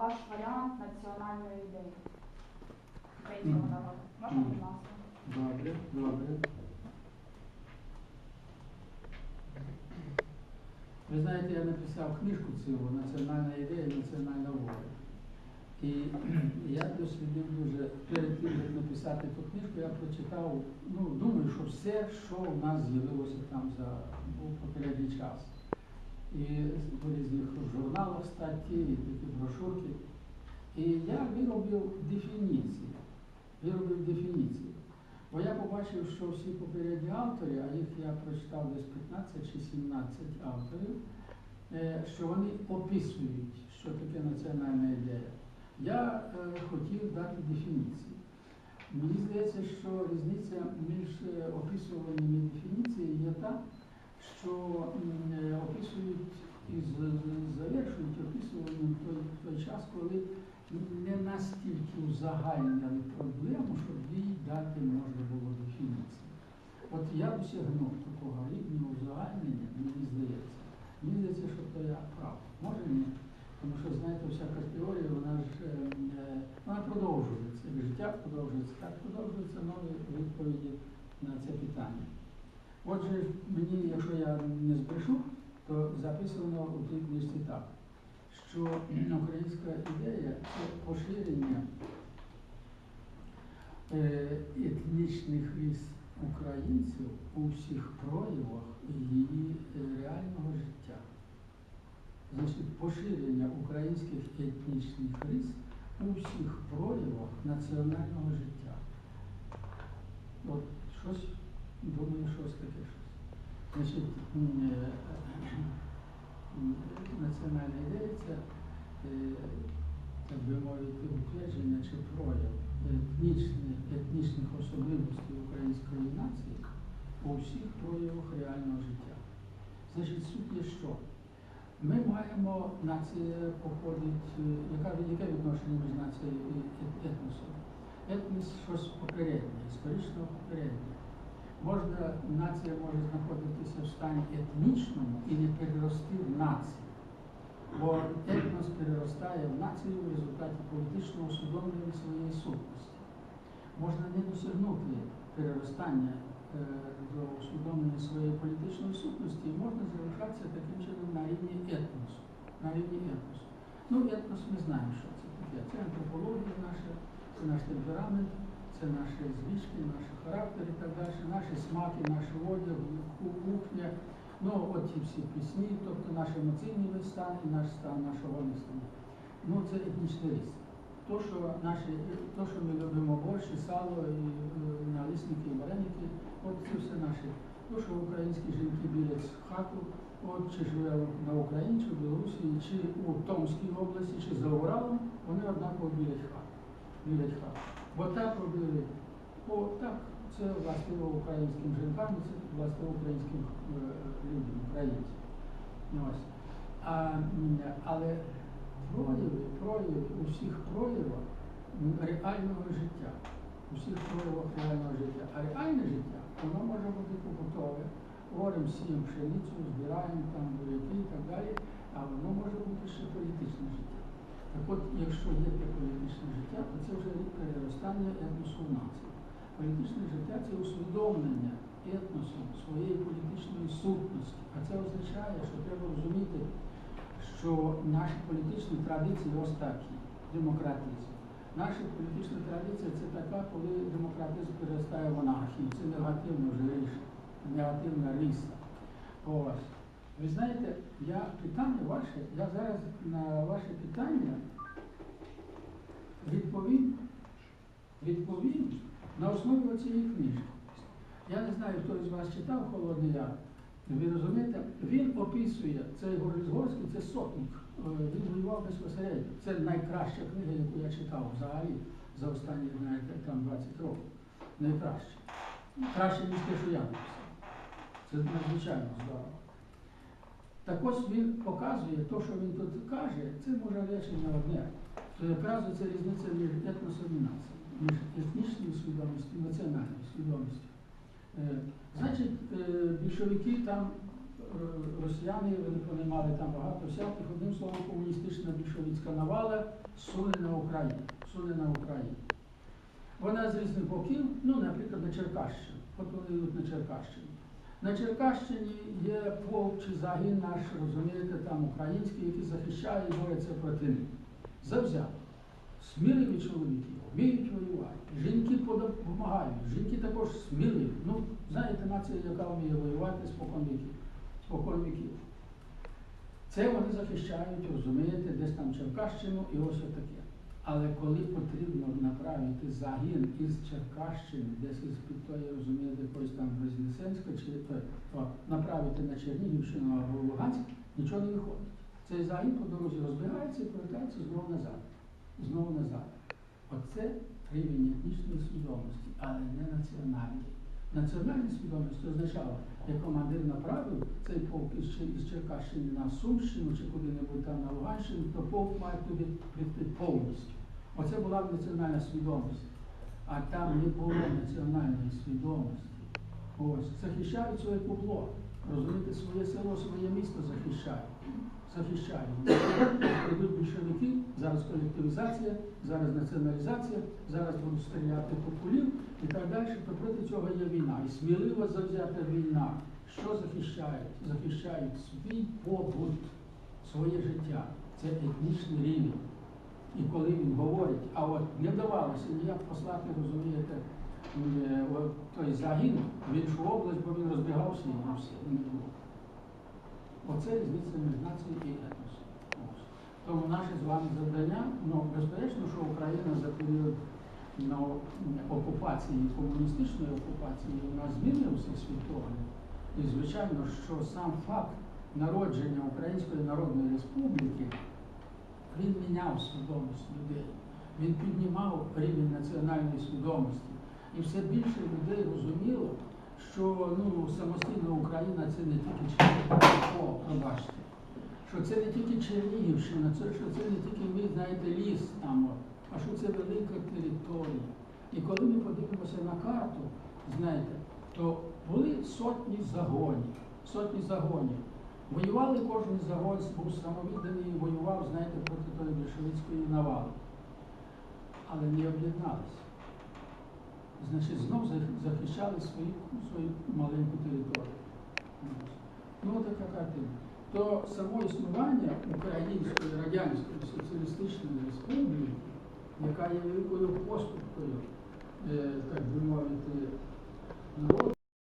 ваш варіант національної ідеї українського народу. Можна, будь ласка? Добре, добре. Ви знаєте, я написав книжку цю Національна ідея, національна воля. І я дослідив дуже перед тим, як написати ту книжку, я прочитав, ну, думаю, що все, що в нас з'явилося там за попередній час. І в різних журналах статті, і такі брошурки. І я виробив дефініції. Виробив дефініції. Бо я побачив, що всі попередні автори, а їх я прочитав десь 15 чи 17 авторів, е, що вони описують, що таке національна ідея. Я е, хотів дати дефініції. Мені здається, що різниця між е, описуванням і дефініцією є та, що е, описують і завершують описуванням той, той час, коли не настільки узагальняли проблему, щоб їй дати можна було дефініцію. От я досягнув такого рівня узагальнення, мені здається. Мені здається, що то я прав. Може ні. Тому що, знаєте, всяка теорія, вона ж е, е, вона продовжується. Життя продовжується, так продовжуються нові відповіді на це питання. Отже, мені, якщо я не збрешу, то записано у тій книжці так, що українська ідея це поширення е, етнічних рис українців у всіх проявах її е, реального життя. Значить, поширення українських етнічних рис у всіх проявах національного життя. От щось, думаю, щось таке щось. Значить, е, м, національна ідея це, е, так би мовити, утвердження чи прояв етнічних, етнічних особливостей української нації у всіх проявах реального життя. Значить, суть є що? Ми маємо нація походить, е, яка, яке відношення між нацією і ет- етносом? Етнос щось попереднє, історично попереднє. Можна, нація може знаходитися в стані етнічному і не перерости в націю. Бо етнос переростає в націю в результаті політичного усвідомлення своєї сутності. Можна не досягнути переростання е, до усвідомлення своєї політичної сутності, і можна залишатися таким чином на рівні етносу. На рівні етносу. Ну, етнос ми знаємо, що це таке. Це антропологія наша, це наш темперамент, це наші звички, наші характери і так далі, наші смаки, наш одяг, кухня. Ну, от ті всі пісні, тобто наш емоційний стан і наш стан нашого мислення. Ну, це етнічний рис. То, що, наші, то, що ми любимо борщ, сало, і е, налисники, і вареники, от це все наше. То, що українські жінки білять хату, от чи живе на Україні, чи в Білорусі, чи у Томській області, чи за Уралом, вони однаково білять хату. Білять хату. Бо так робили, о, так, це властиво українським жінкам, це властиво українським е, людям, українцям. Ну. А, але прояви, прояви у проявах реального життя, у всіх проявах реального життя. А реальне життя, воно може бути побутове. Говоримо, сіємо пшеницю, збираємо там буряки і так далі, а воно може бути ще політичне життя. Так от, якщо є те політичне це вже переростання етносу в націю. Політичне життя це усвідомлення етносу своєї політичної сутності. А це означає, що треба розуміти, що наші політичні традиції ось такі, демократизм. Наша політична традиція це така, коли демократизм переростає в анархію. Це негативна вже ріша, негативна. Ось. Ви знаєте, я питання ваше, я зараз на ваше питання відповім, відповім на основі цієї книжки. Я не знаю, хто із вас читав Холодний Яр. Ви розумієте, він описує цей Горлізгорський, це сотник. Е, Він воював безпосередньо. Це найкраща книга, яку я читав взагалі за останні знаєте, там 20 років. Найкраще. Краще, ніж те, що я написав. Це надзвичайно здорово. Так ось він показує те, що він тут каже, це може речення одне. То якраз це різниця між етносом нацією, між етнічною свідомістю і національною свідомістю. Е, Значить, е, більшовики там росіяни, вони, мали там багато всяких, одним словом, комуністична більшовицька навала суне на Україну, суне на Україну. Вона з різних боків, ну, наприклад, на Черкащину. От вони йдуть на Черкащину. На Черкащині є полк чи загін наш, розумієте, там український, який захищає і бореться проти них. Завзято. Сміливі чоловіки, вміють воювати. Жінки допомагають. Жінки також сміливі. Ну, знаєте, нація, яка вміє воювати спокон віків. Це вони захищають, розумієте, десь там Черкащину і ось отаке. Але коли потрібно направити загін із Черкащини, десь із під тої, розумієте, якоїсь там Вознесенська, чи то, то направити на Чернігівщину або Луганськ, нічого не виходить. Цей загін по дорозі розбігається і повертається знову назад. Знову назад. Оце рівень етнічної свідомості, але не національної. Національна свідомість означала, як командир направив цей полк із, Черкащини на Сумщину чи куди-небудь там на Луганщину, то полк має туди прийти повністю. Оце була б національна свідомість. А там не було національної свідомості. Ось, захищають своє кубло. Розумієте, своє село, своє місто захищають. Захищають. Прийдуть більшовики, зараз колективізація, зараз націоналізація, зараз будуть стріляти по кулів і так далі, проти цього є війна. І смілива завзята війна. Що захищають? Захищають свій побут, своє життя. Це етнічний рівень. І коли він говорить, а от не вдавалося ніяк послати, розумієте, той загін в іншу область, бо він розбігався і на все не було. Оце різниця між нацією і етносом. Тому наше з вами завдання, ну, безперечно, що Україна за період ну, окупації, комуністичної окупації, змінила всіх світогляд. І звичайно, що сам факт народження Української Народної Республіки він міняв свідомість людей. Він піднімав рівень національної свідомості. І все більше людей розуміло, що ну, самостійна Україна це не тільки Чернігів, О, пробачте, що це не тільки Чернігівщина, це, що це не тільки ми, знаєте, ліс там, а що це велика територія. І коли ми подивимося на карту, знаєте, то були сотні загонів, сотні загонів. Воювали кожен загон, був самовідданий і воював, знаєте, проти тої більшовицької навали. Але не об'єдналися. Значить, знов захищали свою, свою маленьку територію. Ну, Ну, така картина. То само існування Української Радянської Соціалістичної Республіки, яка є великою поступкою, е, так би мовити, народу.